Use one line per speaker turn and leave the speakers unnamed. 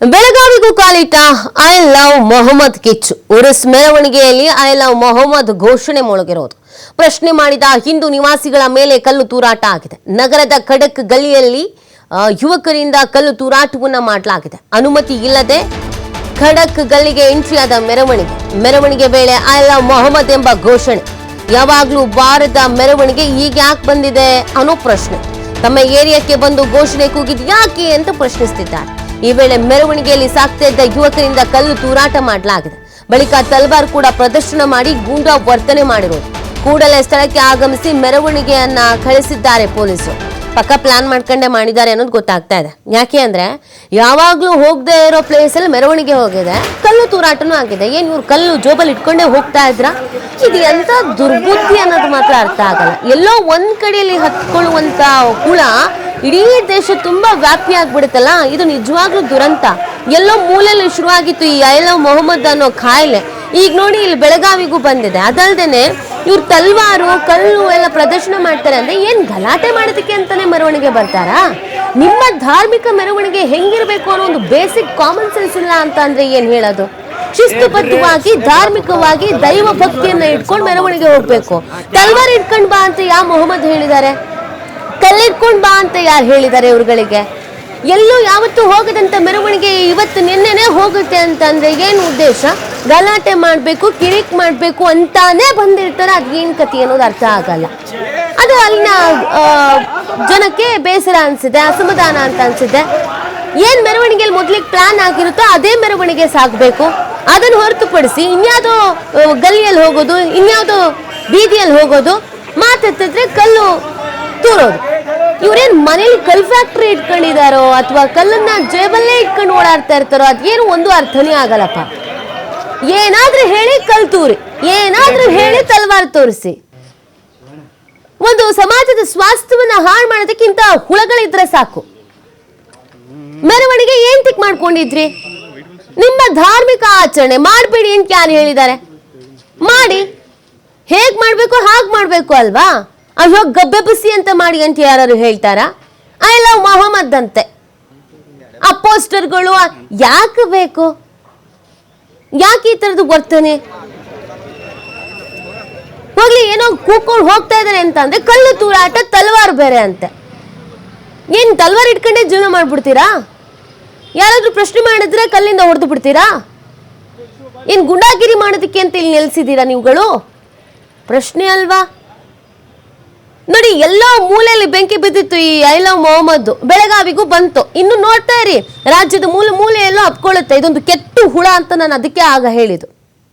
ಬೆಳಗಾವಿಗೂ ಕಾಲಿಟ್ಟ I love Mohammad ಕಿಚ್ ಉರುಸ್ ಮೆರವಣಿಗೆಯಲ್ಲಿ ಐ ಲವ್ ಮೊಹಮ್ಮದ್ ಘೋಷಣೆ ಮೊಳಗಿರೋದು. ಪ್ರಶ್ನೆ ಮಾಡಿದ ಹಿಂದೂ ನಿವಾಸಿಗಳ ಮೇಲೆ ಕಲ್ಲು ತೂರಾಟ ಆಗಿದೆ. ನಗರದ ಖಡಕ್ ಗಲ್ಲಿಯಲ್ಲಿ ಯುವಕರಿಂದ ಕಲ್ಲು ತೂರಾಟವನ್ನ ಮಾಡಲಾಗಿದೆ. ಅನುಮತಿ ಇಲ್ಲದೆ ಖಡಕ್ ಗಲ್ಲಿಗೆ ಎಂಟ್ರಿ ಆದ ಮೆರವಣಿಗೆ. ಮೆರವಣಿಗೆ ವೇಳೆ ಐ ಲವ್ ಮೊಹಮ್ಮದ್ ಎಂಬ ಘೋಷಣೆ. ಯಾವಾಗ್ಲೂ ಬಾರದ ಮೆರವಣಿಗೆ ಈಗ ಯಾಕೆ ಬಂದಿದೆ ಅನ್ನೋ ಪ್ರಶ್ನೆ. ತಮ್ಮ ಏರಿಯಾಕ್ಕೆ ಬಂದು ಘೋಷಣೆ ಕೂಗಿದ್ ಯಾಕೆ ಅಂತ ಪ್ರಶ್ನಿಸುತ್ತಿದ್ದಾರೆ ಈ ವೇಳೆ ಮೆರವಣಿಗೆಯಲ್ಲಿ ಸಾಕ್ತಾ ಇದ್ದ ಯುವಕರಿಂದ ಕಲ್ಲು ತೂರಾಟ ಮಾಡಲಾಗಿದೆ. ಬಳಿಕ ತಲ್ವಾರ್ ಕೂಡ ಪ್ರದರ್ಶನ ಮಾಡಿ ಗೂಂಡಾ ವರ್ತನೆ ಮಾಡಿರುವುದು ಕೂಡಲೇ ಸ್ಥಳಕ್ಕೆ ಆಗಮಿಸಿ ಮೆರವಣಿಗೆಯನ್ನ ಕಳಿಸಿದ್ದಾರೆ ಪೊಲೀಸರು. ಪಕ್ಕ ಪ್ಲಾನ್ ಮಾಡ್ಕೊಂಡೇ ಮಾಡಿದ್ದಾರೆ ಅನ್ನೋದು ಗೊತ್ತಾಗ್ತಾ ಇದೆ. ಯಾಕೆ ಅಂದ್ರೆ, ಯಾವಾಗ್ಲೂ ಹೋಗದೆ ಇರೋ ಪ್ಲೇಸ್ ಅಲ್ಲಿ ಮೆರವಣಿಗೆ ಹೋಗಿದೆ, ಕಲ್ಲು ತೂರಾಟನೂ ಆಗಿದೆ. ಏನ್ ಇವ್ರು ಕಲ್ಲು ಜೋಬಲ್ಲಿ ಇಟ್ಕೊಂಡೇ ಹೋಗ್ತಾ ಇದ್ರ? ಇದು ಎಂತ ದುರ್ಬುದ್ಧಿ ಅನ್ನೋದು ಮಾತ್ರ ಅರ್ಥ ಆಗಲ್ಲ. ಎಲ್ಲೋ ಒಂದ್ ಕಡೆಯಲ್ಲಿ ಹತ್ಕೊಳ್ಳುವಂತ ಹುಳ ಇಡೀ ದೇಶ ತುಂಬಾ ವ್ಯಾಪ್ತಿ ಆಗ್ಬಿಡುತ್ತಲ್ಲ? ಇದು ನಿಜವಾಗ್ಲೂ ದುರಂತ. ಎಲ್ಲೋ ಮೂಲೆಯಲ್ಲಿ ಶುರುವಾಗಿತ್ತು ಈ ಐ ಲವ್ ಮೊಹಮ್ಮದ್ ಅನ್ನೋ ಕಾಯಿಲೆ ಈಗ ನೋಡಿ ಇಲ್ಲಿ ಬೆಳಗಾವಿಗೂ ಬಂದಿದೆ. ಅದಲ್ದೇನೆ ಇವ್ರು ತಲ್ವಾರು ಕಲ್ಲು ಎಲ್ಲ ಪ್ರದರ್ಶನ ಮಾಡ್ತಾರೆ ಅಂದ್ರೆ ಏನ್ ಗಲಾಟೆ ಮಾಡೋದಕ್ಕೆ ಅಂತಾನೆ ಮೆರವಣಿಗೆ ಬರ್ತಾರಾ? ನಿಮ್ಮ ಧಾರ್ಮಿಕ ಮೆರವಣಿಗೆ ಹೆಂಗಿರ್ಬೇಕು ಅನ್ನೋ ಒಂದು ಬೇಸಿಕ್ ಕಾಮನ್ ಸೆನ್ಸ್ ಇಲ್ಲ ಅಂತ ಅಂದ್ರೆ ಏನ್ ಹೇಳೋದು? ಶಿಸ್ತುಬದ್ಧವಾಗಿ, ಧಾರ್ಮಿಕವಾಗಿ, ದೈವ ಭಕ್ತಿಯನ್ನ ಇಟ್ಕೊಂಡು ಮೆರವಣಿಗೆ ಹೋಗ್ಬೇಕು. ತಲ್ವಾರ್ ಇಟ್ಕೊಂಡ್ ಬಾ ಅಂತ ಯಾವ ಮೊಹಮ್ಮದ್ ಹೇಳಿದ್ದಾರೆ? ಕಲ್ಲಿಟ್ಕೊಂಡ್ ಬಾ ಅಂತ ಯಾರು ಹೇಳಿದ್ದಾರೆ ಇವ್ರುಗಳಿಗೆ? ಎಲ್ಲೂ ಯಾವತ್ತೂ ಹೋಗದಂತ ಮೆರವಣಿಗೆ ಇವತ್ತು ನಿನ್ನೆನೆ ಹೋಗುತ್ತೆ ಅಂತಂದ್ರೆ ಏನು ಉದ್ದೇಶ? ಗಲಾಟೆ ಮಾಡಬೇಕು, ಕಿರಿಕ್ ಮಾಡಬೇಕು ಅಂತಾನೇ ಬಂದಿರ್ತಾರೆ ಅದೇನು ಕಥೆ ಅನ್ನೋದು ಅರ್ಥ ಆಗಲ್ಲ. ಅದು ಅಲ್ಲಿನ ಜನಕ್ಕೆ ಬೇಸರ ಅನ್ಸಿದೆ, ಅಸಮಾಧಾನ ಅಂತ ಅನ್ಸಿದೆ. ಏನು ಮೆರವಣಿಗೆಯಲ್ಲಿ ಮೊದ್ಲಿಗೆ ಪ್ಲಾನ್ ಆಗಿರುತ್ತೋ ಅದೇ ಮೆರವಣಿಗೆ ಸಾಗಬೇಕು. ಅದನ್ನು ಹೊರತುಪಡಿಸಿ ಇನ್ಯಾವುದೋ ಗಲ್ಲಿಯಲ್ಲಿ ಹೋಗೋದು ಇನ್ಯಾವುದೋ ಬೀದಿಯಲ್ಲಿ ಹೋಗೋದು, ಮಾತೆತ್ತಿದ್ರೆ ಕಲ್ಲು ತೂರೋದು. ಇವ್ರೇನ್ ಮನೇಲಿ ಕಲ್ ಫ್ಯಾಕ್ಟ್ರಿ ಇಟ್ಕೊಂಡಿದಾರೋ ಅಥವಾ ಕಲ್ಲನ್ನ ಜೇಬಲ್ಲೇ ಇಟ್ಕೊಂಡು ಓಡಾಡ್ತಾ ಇರ್ತಾರೋ ಅದೇನು ಒಂದು ಅರ್ಥನೇ ಆಗಲ್ಲಪ್ಪ. ಏನಾದ್ರೂ ಹೇಳಿ ಕಲ್ ತೂರಿ. ಏನಾದ್ರೂ ಹೇಳಿ ತಲ್ವಾರ್ ತೋರಿಸಿ. ಒಂದು ಸಮಾಜದ ಸ್ವಾಸ್ಥ್ಯವನ್ನ ಹಾಳು ಮಾಡೋದಕ್ಕಿಂತ ಹುಳಗಳಿದ್ರೆ ಸಾಕು. ಮೆರವಣಿಗೆ ಏನ್ ತಿಕ್ ಮಾಡ್ಕೊಂಡಿದ್ರಿ? ನಿಮ್ಮ ಧಾರ್ಮಿಕ ಆಚರಣೆ ಮಾಡಬೇಡಿ ಅಂತ ಯಾರು ಹೇಳಿದ್ದಾರೆ? ಮಾಡಿ. ಹೇಗ್ ಮಾಡ್ಬೇಕು ಹಾಗೆ ಮಾಡ್ಬೇಕು ಅಲ್ವಾ? ಅಯ್ಯೋ ಗಬ್ಬೆ ಬಿಸಿ ಅಂತ ಮಾಡಿ ಅಂತ ಯಾರು ಹೇಳ್ತಾರಾ? ಐ ಲವ್ ಮೊಹಮ್ಮದ್ ಅಂತೆ. ಆ ಪೋಸ್ಟರ್ಗಳು ಯಾಕೆ ಬೇಕು? ಯಾಕೆ ಈ ಥರದ್ದು ಬರ್ತಾನೆ ಹೋಗ್ಲಿ, ಏನೋ ಕೂಕೊಂಡು ಹೋಗ್ತಾ ಇದಾರೆ ಅಂತ ಅಂದ್ರೆ ಕಲ್ಲು ತೂರಾಟ, ತಲವಾರು ಬೇರೆ ಅಂತೆ. ಏನು ತಲವಾರ್ ಇಟ್ಕೊಂಡೇ ಜೀವನ ಮಾಡ್ಬಿಡ್ತೀರಾ? ಯಾರಾದರೂ ಪ್ರಶ್ನೆ ಮಾಡಿದ್ರೆ ಕಲ್ಲಿಂದ ಹೊಡೆದು ಬಿಡ್ತೀರಾ? ಏನು ಗುಂಡಾಗಿರಿ ಮಾಡೋದಕ್ಕೆ ಅಂತ ಇಲ್ಲಿ ನೆಲೆಸಿದ್ದೀರಾ ನೀವುಗಳು? ಪ್ರಶ್ನೆ ಅಲ್ವಾ? ಮೂಲೆಯಲ್ಲಿ ಬೆಂಕಿ ಬಿದ್ದಿತ್ತು ಈ ಐ ಲವ್ ಮೊಹಮ್ಮದ್ ಬೆಳಗಾವಿಗೂ ಬಂತು. ಇನ್ನು ನೋಡ್ತಾ ಇರಿ, ರಾಜ್ಯದ ಮೂಲ ಮೂಲೆಯಲ್ಲೂ ಹಬ್ಕೊಳ್ಳುತ್ತೆ ಇದೊಂದು ಕೆಟ್ಟು ಹುಳ ಅಂತ ನಾನು ಅದಕ್ಕೆ ಆಗ ಹೇಳಿದ್ದು.